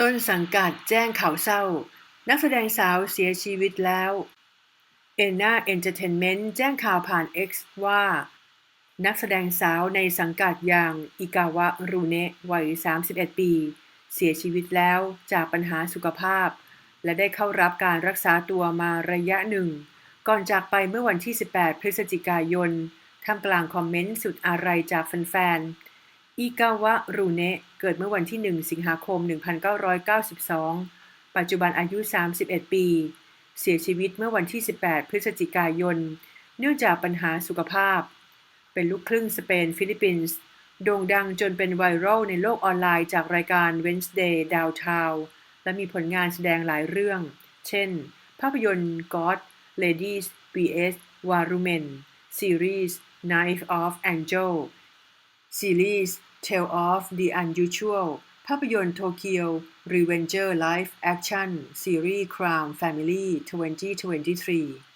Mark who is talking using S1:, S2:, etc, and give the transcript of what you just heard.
S1: ต้นสังกัดแจ้งข่าวเศร้า นักแสดงสาวเสียชีวิตแล้วเอน่าเอนเตอร์เทนเมนต์แจ้งข่าวผ่าน X ว่า นักแสดงสาวในสังกัดอย่างอิกาวะรูเนะวัย 31 ปี เสียชีวิตแล้วจากปัญหาสุขภาพ และได้เข้ารับการรักษาตัวมาระยะหนึ่ง ก่อนจากไปเมื่อวันที่ 18 พฤศจิกายนท่ามกลางคอมเมนต์สุดอาลัยจากแฟนๆ อิกาวะรูเนะเกิดเมื่อวันที่ 1 สิงหาคม 1992 ปัจจุบันอายุ 31 ปี เสียชีวิตเมื่อวันที่ 18 พฤศจิกายน เนื่องจากปัญหาสุขภาพ เป็นลูกครึ่งสเปนฟิลิปปินส์ โด่งดังจนเป็นไวรัลในโลกออนไลน์จากรายการ Wednesday Downtown และมีผลงานแสดงหลายเรื่อง เช่น ภาพยนตร์ God Ladies vs War Women ซีรีส์ Knife of Angel ซีรีส์ Tale of the Unusual ภาพยนตร์ Tokyo Revenger Live Action ซีรีส์ Crown Family 2023